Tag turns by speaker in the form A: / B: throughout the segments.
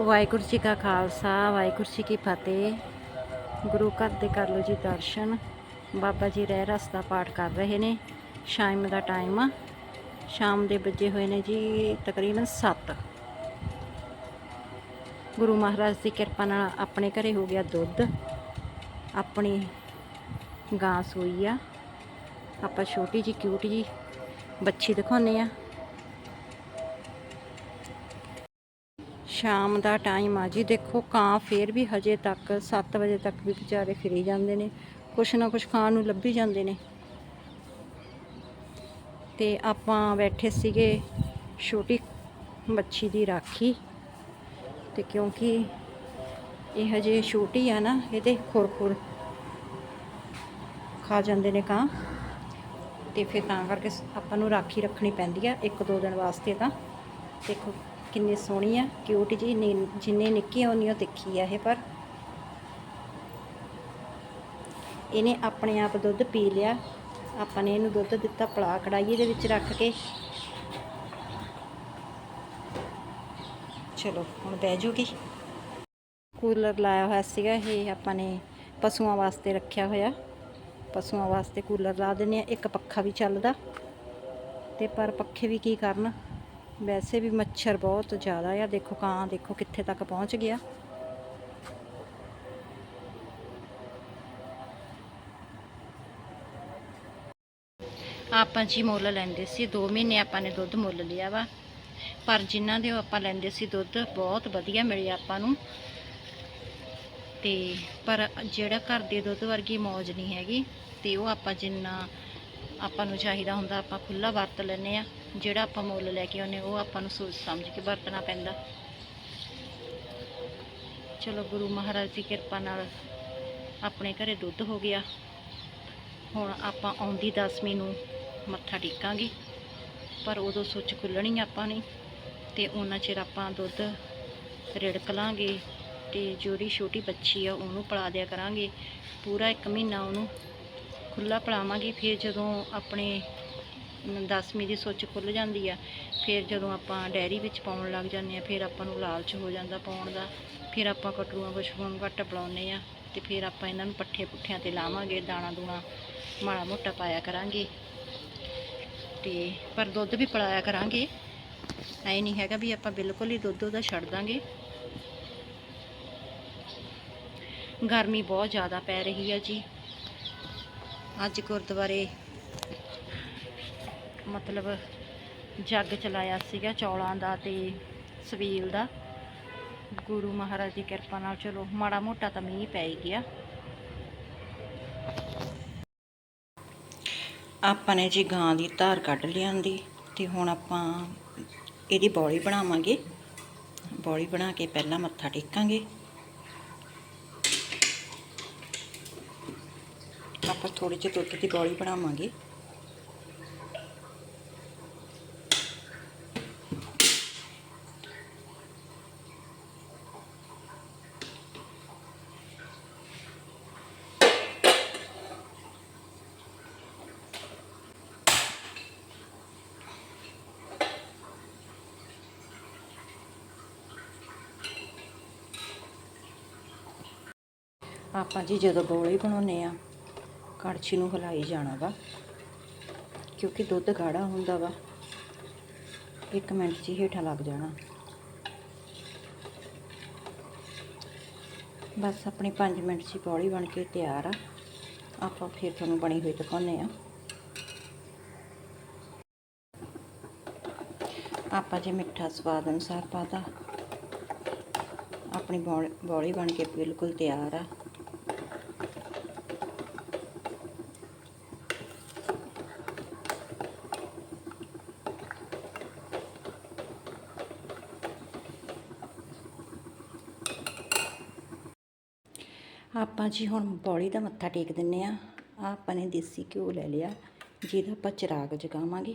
A: ਵਾਹਿਗੁਰੂ ਜੀ ਕਾ ਖਾਲਸਾ, ਵਾਹਿਗੁਰੂ ਜੀ ਕੀ ਫਤਿਹ। ਗੁਰੂ ਘਰ ਦੇ ਕਰ ਲਓ ਜੀ ਦਰਸ਼ਨ। ਬਾਬਾ ਜੀ ਰਹਿ ਰਸ ਦਾ ਪਾਠ ਕਰ ਰਹੇ ਨੇ। ਸ਼ਾਮ ਦਾ ਟਾਈਮ ਆ। ਸ਼ਾਮ ਦੇ ਵੱਜੇ ਹੋਏ ਨੇ ਜੀ ਤਕਰੀਬਨ 7 ਗੁਰੂ ਮਹਾਰਾਜ ਦੀ ਕਿਰਪਾ ਨਾਲ ਆਪਣੇ ਘਰੇ ਹੋ ਗਿਆ ਦੁੱਧ। ਆਪਣੀ ਗਾਂ ਸੂਈ ਆ। ਆਪਾਂ ਛੋਟੀ ਜੀ ਕਿਊਟ ਜੀ, ਬੱਚੀ ਦਿਖਾਉਂਦੇ ਆ। ਸ਼ਾਮ ਦਾ ਟਾਈਮ ਆ ਜੀ। ਦੇਖੋ, ਕਾਂ ਫੇਰ ਵੀ ਹਜੇ ਤੱਕ 7 ਵਜੇ ਤੱਕ ਵੀ ਵਿਚਾਰੇ ਫਿਰੀ ਜਾਂਦੇ ਨੇ। ਕੁਛ ਨਾ ਕੁਛ ਖਾਣ ਨੂੰ ਲੱਭੀ ਜਾਂਦੇ ਨੇ। ਤੇ ਆਪਾਂ ਬੈਠੇ ਸੀਗੇ ਛੋਟੀ ਮੱਛੀ ਦੀ ਰਾਖੀ। ਤੇ ਕਿਉਂਕਿ ਇਹ ਹਜੇ ਛੋਟੀ ਆ ਨਾ, ਇਹਦੇ ਖੁਰ-ਖੁਰ ਖਾ ਜਾਂਦੇ ਨੇ ਕਾਂ। ਤੇ ਫਿਰ ਤਾਂ ਕਰਕੇ ਆਪਾਂ ਨੂੰ ਰਾਖੀ ਰੱਖਣੀ ਪੈਂਦੀ ਆ ਇੱਕ ਦੋ ਦਿਨ ਵਾਸਤੇ ਤਾਂ। ਦੇਖੋ ਕਿੰਨੀ ਸੋਹਣੀ ਆ ਕਿਊਟ ਜੀ ਜਿੰਨੇ ਨਿੱਕੀ ਆ ਉਹ ਤਿੱਖੀ ਆ ਇਹ ਪਰ। ਇਹਨੇ ਆਪਣੇ ਆਪ ਦੁੱਧ ਪੀ ਲਿਆ। ਆਪਾਂ ਨੇ ਇਹਨੂੰ ਦੁੱਧ ਦਿੱਤਾ ਪਲਾ ਕੜਾਈ ਦੇ ਵਿੱਚ ਰੱਖ ਕੇ। ਚਲੋ, ਹੁਣ ਬਹਿ ਜੂਗੀ। ਕੂਲਰ ਲਾਇਆ ਹੋਇਆ ਸੀਗਾ, ਇਹ ਆਪਾਂ ਨੇ ਪਸ਼ੂਆਂ ਵਾਸਤੇ ਰੱਖਿਆ ਹੋਇਆ। ਪਸ਼ੂਆਂ ਵਾਸਤੇ ਕੂਲਰ ਲਾ ਦਿੰਦੇ ਆ, ਇੱਕ ਪੱਖਾ ਵੀ ਚੱਲਦਾ। ਤੇ ਪਰ ਪੱਖੇ ਵੀ ਕੀ ਕਰਨ? ਵੈਸੇ ਵੀ ਮੱਛਰ ਬਹੁਤ ਜ਼ਿਆਦਾ ਆ। ਦੇਖੋ ਕਾਂ, ਦੇਖੋ ਕਿੱਥੇ ਤੱਕ ਪਹੁੰਚ ਗਿਆ। ਆਪਾਂ ਜੀ ਮੁੱਲ ਲੈਂਦੇ ਸੀ 2 ਮਹੀਨੇ ਆਪਾਂ ਨੇ ਦੁੱਧ ਮੁੱਲ ਲਿਆ ਵਾ। ਪਰ ਜਿਨ੍ਹਾਂ ਦੇ ਆਪਾਂ ਲੈਂਦੇ ਸੀ ਦੁੱਧ, ਬਹੁਤ ਵਧੀਆ ਮਿਲਿਆ ਆਪਾਂ ਨੂੰ। ਤੇ ਪਰ ਜਿਹੜਾ ਘਰ ਦੇ ਦੁੱਧ ਵਰਗੀ ਮੌਜ ਨਹੀਂ ਹੈਗੀ। ਤੇ ਉਹ ਆਪਾਂ ਜਿੰਨਾ ਆਪਾਂ ਨੂੰ ਚਾਹੀਦਾ ਹੁੰਦਾ, ਆਪਾਂ ਖੁੱਲਾ ਵਰਤ ਲੈਨੇ ਆ। ਜਿਹੜਾ ਆਪਾਂ ਮੁੱਲ ਲੈ ਕੇ ਆਉਂਦੇ ਉਹ ਆਪਾਂ ਨੂੰ ਸੋਚ ਸਮਝ ਕੇ ਵਰਤਣਾ ਪੈਂਦਾ। ਚਲੋ ਗੁਰੂ ਮਹਾਰਾਜ ਦੀ ਕਿਰਪਾ ਨਾਲ ਆਪਣੇ ਘਰੇ ਦੁੱਧ ਹੋ ਗਿਆ। ਹੁਣ ਆਪਾਂ ਆਉਂਦੀ ਦਸਵੀਂ ਨੂੰ ਮੱਥਾ ਟੇਕਾਂਗੇ, ਪਰ ਉਦੋਂ ਸੁੱਚ ਖੁੱਲਣੀ ਆਪਾਂ ਨੇ ਤੇ ਉਹਨਾਂ ਚਿਰ ਆਪਾਂ ਦੁੱਧ ਰਿੜਕ ਲਾਂਗੇ ਤੇ ਜਿਹੜੀ ਛੋਟੀ ਬੱਚੀ ਆ ਉਹਨੂੰ ਪਿਲਾ ਦਿਆ ਕਰਾਂਗੇ। ਪੂਰਾ ਇੱਕ ਮਹੀਨਾ ਉਹਨੂੰ ਖੁੱਲਾ ਪਿਲਾਵਾਂਗੇ, ਫਿਰ ਜਦੋਂ ਆਪਣੇ ਦਸਵੀਂ ਦੀ ਸੁੱਚ ਖੁੱਲ ਜਾਂਦੀ ਆ, ਫਿਰ ਜਦੋਂ ਆਪਾਂ ਡੈਰੀ ਵਿੱਚ ਪਾਉਣ ਲੱਗ ਜਾਂਦੇ ਆ, ਫਿਰ ਆਪਾਂ ਨੂੰ ਲਾਲਚ ਹੋ ਜਾਂਦਾ ਪਾਉਣ ਦਾ, ਫਿਰ ਆਪਾਂ ਕਟਰੂਆਂ ਪਸ਼ੂਆਂ ਘੱਟ ਪਿਲਾਉਂਦੇ ਆ ਤੇ ਫਿਰ ਆਪਾਂ ਇਹਨਾਂ ਨੂੰ ਪੱਠੇ ਪੁੱਠਿਆਂ ਤੇ ਲਾਵਾਂਗੇ, ਦਾਣਾ ਦੂਣਾ ਮਾੜਾ ਮੋਟਾ ਪਾਇਆ ਕਰਾਂਗੇ ਤੇ ਪਰ ਦੁੱਧ ਵੀ ਪਲਾਇਆ ਕਰਾਂਗੇ। ਐ ਨਹੀਂ ਹੈਗਾ ਵੀ ਆਪਾਂ ਬਿਲਕੁਲ ਹੀ ਦੁੱਧ ਉਹਦਾ ਛੱਡ ਦਾਂਗੇ। ਗਰਮੀ ਬਹੁਤ ਜ਼ਿਆਦਾ ਪੈ ਰਹੀ ਹੈ ਜੀ। ਅੱਜ ਗੁਰਦੁਆਰੇ ਮਤਲਬ ਜੱਗ ਚਲਾਇਆ ਸੀਗਾ ਚੌਲਾਂ ਦਾ ਤੇ ਸਵੀਲ ਦਾ। ਗੁਰੂ ਮਹਾਰਾਜ ਦੀ ਕਿਰਪਾ ਨਾਲ ਚਲੋ ਮਾੜਾ ਮੋਟਾ ਤਾਂ ਮੀਂਹ ਪੈ ਹੀ ਗਿਆ। ਆਪਾਂ ਨੇ ਜੀ ਗਾਂ ਦੀ ਧਾਰ ਕੱਢ ਲਿਆਂਦੀ ਤੇ ਹੁਣ ਆਪਾਂ ਇਹਦੀ ਬੌਲੀ ਬਣਾਵਾਂਗੇ। ਬੌਲੀ ਬਣਾ ਕੇ ਪਹਿਲਾਂ ਮੱਥਾ ਟੇਕਾਂਗੇ। ਆਪਾਂ ਥੋੜੇ ਜਿਹੇ ਦੁੱਧ ਦੀ ਬੌਲੀ ਬਣਾਵਾਂਗੇ। ਆਪਾਂ ਜੀ ਜਦੋਂ ਬੌਲੀ ਬਣਾਉਨੇ ਆ ਕੜਛੀ ਨੂੰ ਹਿਲਾਈ ਜਾਣਾ ਵਾ, ਕਿਉਂਕਿ ਦੁੱਧ ਗਾੜਾ ਹੁੰਦਾ ਵਾ। ਇੱਕ ਮਿੰਟ 'ਚ ਹੇਠਾਂ ਲੱਗ ਜਾਣਾ। ਬਸ ਆਪਣੀ 5 ਮਿੰਟ 'ਚ ਹੀ ਬੌਲੀ ਬਣ ਕੇ ਤਿਆਰ ਆ। ਆਪਾਂ ਫਿਰ ਤੁਹਾਨੂੰ ਬਣੀ ਹੋਈ ਦਿਖਾਉਂਦੇ ਆ ਆਪਾਂ ਜੇ ਮਿੱਠਾ ਸਵਾਦ ਅਨੁਸਾਰ ਪਾਤਾ, ਆਪਣੀ ਬੌਲ- ਬੌਲੀ ਬਣ ਕੇ ਬਿਲਕੁਲ ਤਿਆਰ ਆ। ਆਪਾਂ ਜੀ ਹੁਣ ਬੌਲੀ ਦਾ ਮੱਥਾ ਟੇਕ ਦਿੰਨੇ ਆ। ਆ ਆਪਾਂ ਨੇ ਦੇਸੀ ਘਿਓ ਲੈ ਲਿਆ, ਜਿਹਦਾ ਆਪਾਂ ਚਿਰਾਗ ਜਗਾਵਾਂਗੇ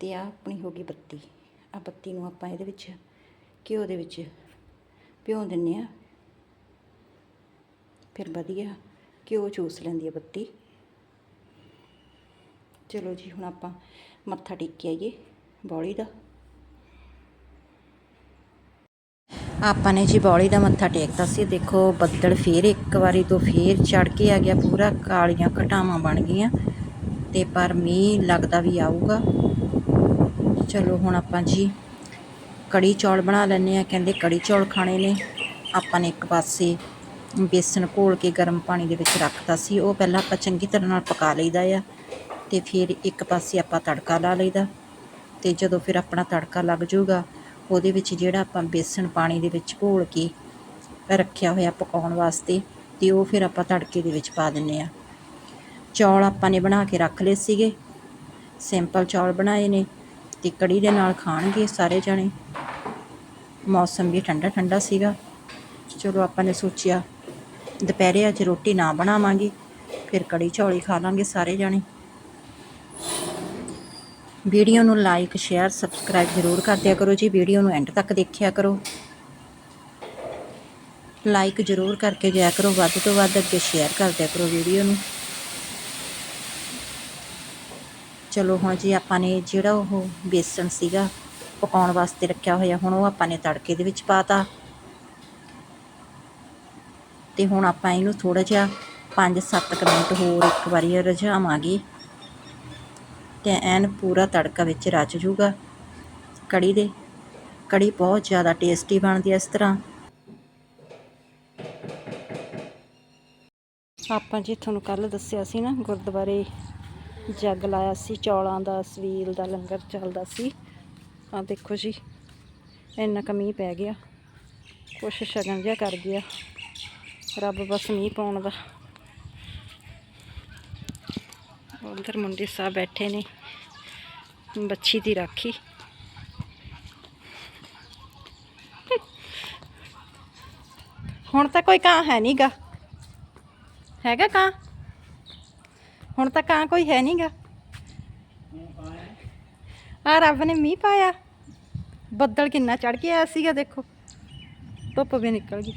A: ਤੇ ਆ ਆਪਣੀ ਹੋ ਗਈ ਬੱਤੀ। ਆ ਬੱਤੀ ਨੂੰ ਆਪਾਂ ਇਹਦੇ ਵਿੱਚ ਘਿਓ ਦੇ ਵਿੱਚ ਭਿਉਂ ਦਿੰਨੇ ਆ। ਫਿਰ ਵਧੀਆ ਘਿਓ ਚੂਸ ਲੈਂਦੀ ਆ ਬੱਤੀ। ਚਲੋ ਜੀ ਹੁਣ ਆਪਾਂ ਮੱਥਾ ਟੇਕ ਕੇ ਆਈਏ ਬੌਲੀ ਦਾ। ਆਪਾਂ ਨੇ ਜੀ ਬੌਲੀ ਦਾ ਮੱਥਾ ਟੇਕਤਾ ਸੀ। ਦੇਖੋ, ਬੱਦਲ ਫੇਰ ਇੱਕ ਵਾਰੀ ਤੋਂ ਫੇਰ ਚੜ ਕੇ ਆ ਗਿਆ ਪੂਰਾ, ਕਾਲੀਆਂ ਘਟਾਵਾਂ ਬਣ ਗਈਆਂ। ਤੇ ਪਰ ਮੀਂਹ ਲੱਗਦਾ ਵੀ ਆਊਗਾ। ਚਲੋ, ਹੁਣ ਆਪਾਂ ਜੀ ਕੜੀ ਚੌਲ ਬਣਾ ਲੈਣੇ ਆ ਕਹਿੰਦੇ ਕੜੀ ਚੌਲ ਖਾਣੇ ਨੇ। ਆਪਾਂ ਨੇ ਇੱਕ ਪਾਸੇ ਬੇਸਣ ਘੋਲ ਕੇ ਗਰਮ ਪਾਣੀ ਦੇ ਵਿੱਚ ਰੱਖਤਾ ਸੀ। ਉਹ ਪਹਿਲਾਂ ਆਪਾਂ ਚੰਗੀ ਤਰ੍ਹਾਂ ਨਾਲ ਪਕਾ ਲਈਦਾ ਆ। ਤੇ ਫਿਰ ਇੱਕ ਪਾਸੇ ਆਪਾਂ ਤੜਕਾ ਲਾ ਲਈਦਾ। ਤੇ ਜਦੋਂ ਫਿਰ ਆਪਣਾ ਤੜਕਾ ਲੱਗ ਜਾਊਗਾ ਉਹਦੇ ਵਿੱਚ ਜਿਹੜਾ ਆਪਾਂ ਬੇਸਣ ਪਾਣੀ ਦੇ ਵਿੱਚ ਘੋਲ ਕੇ ਰੱਖਿਆ ਹੋਇਆ ਪਕਾਉਣ ਵਾਸਤੇ ਤੇ ਉਹ ਫਿਰ ਆਪਾਂ ਤੜਕੇ ਦੇ ਵਿੱਚ ਪਾ ਦਿੰਨੇ ਆ ਚੌਲ ਆਪਾਂ ਨੇ ਬਣਾ ਕੇ ਰੱਖ ਲਏ ਸੀਗੇ। ਸਿੰਪਲ ਚੌਲ ਬਣਾਏ ਨੇ ਤੇ ਕੜੀ ਦੇ ਨਾਲ ਖਾਣਗੇ ਸਾਰੇ ਜਣੇ। ਮੌਸਮ ਵੀ ਠੰਡਾ ਠੰਡਾ ਸੀਗਾ। ਚਲੋ ਆਪਾਂ ਨੇ ਸੋਚਿਆ, ਦੁਪਹਿਰੇ ਅੱਜ ਰੋਟੀ ਨਾ ਬਣਾਵਾਂਗੇ, ਫਿਰ ਕੜੀ ਚੌਲ ਹੀ ਖਾ ਲਾਂਗੇ ਸਾਰੇ ਜਣੇ। ਵੀਡੀਓ ਨੂੰ ਲਾਈਕ, ਸ਼ੇਅਰ, ਸਬਸਕ੍ਰਾਈਬ ਜ਼ਰੂਰ ਕਰ ਦਿਆ ਕਰੋ ਜੀ। ਵੀਡੀਓ ਨੂੰ ਐਂਡ ਤੱਕ ਦੇਖਿਆ ਕਰੋ। ਲਾਈਕ ਜ਼ਰੂਰ ਕਰਕੇ ਜਾਇਆ ਕਰੋ। ਵੱਧ ਤੋਂ ਵੱਧ ਅੱਗੇ ਸ਼ੇਅਰ ਕਰ ਦਿਆ ਕਰੋ ਵੀਡੀਓ ਨੂੰ। ਚਲੋ ਹੁਣ ਜੀ ਆਪਾਂ ਨੇ ਜਿਹੜਾ ਉਹ ਬੇਸਣ ਸੀਗਾ ਪਕਾਉਣ ਵਾਸਤੇ ਰੱਖਿਆ ਹੋਇਆ, ਹੁਣ ਉਹ ਆਪਾਂ ਨੇ ਤੜਕੇ ਦੇ ਵਿੱਚ ਪਾਤਾ ਤੇ। ਹੁਣ ਆਪਾਂ ਇਹਨੂੰ ਥੋੜਾ ਜਿਹਾ 5-7 ਮਿੰਟ ਹੋਰ ਇੱਕ ਵਾਰੀ ਰਝਾਵਾਂਗੇ। ਤੇ ਐਨ ਪੂਰਾ ਤੜਕਾ ਵਿੱਚ ਰਚ ਜੂਗਾ। ਕੜੀ ਦੇ, ਕੜੀ ਬਹੁਤ ਜ਼ਿਆਦਾ ਟੇਸਟੀ ਬਣਦੀ ਹੈ ਇਸ ਤਰ੍ਹਾਂ। ਆਪਾਂ ਜੀ ਤੁਹਾਨੂੰ ਕੱਲ ਦੱਸਿਆ ਸੀ ਨਾ, ਗੁਰਦੁਆਰੇ ਜੱਗ ਲਾਇਆ ਸੀ, ਚੌਲਾਂ ਦਾ, ਸਵੀਲ ਦਾ, ਲੰਗਰ ਚੱਲਦਾ ਸੀ। ਆ ਦੇਖੋ ਜੀ, ਇੰਨਾ ਕੁ ਮੀਂਹ ਪੈ ਗਿਆ। ਕੁਛ ਸ਼ਗਨ ਜਿਹਾ ਕਰ ਗਿਆ। ਰੱਬ ਬਸ ਮੀਂਹ ਪਾਉਣ ਦਾ। ਉਧਰ ਮੁੰਡੇ ਸਾਹਿਬ ਬੈਠੇ ਨੇ। ਬੱਚੀ ਦੀ ਰਾਖੀ। ਹੁਣ ਤਾਂ ਕੋਈ ਕਾਂ ਹੈ ਨਹੀਂਗਾ ਹੈਗਾ ਕਾਂ? ਹੁਣ ਤਾਂ ਕਾਂ ਕੋਈ ਹੈ ਨਹੀਂਗਾ ਆ ਰੱਬ ਨੇ ਮੀਂਹ ਪਾਇਆ। ਬੱਦਲ ਕਿੰਨਾ ਚੜ ਕੇ ਆਇਆ ਸੀਗਾ, ਦੇਖੋ। ਧੁੱਪ ਵੀ ਨਿਕਲ ਗਈ।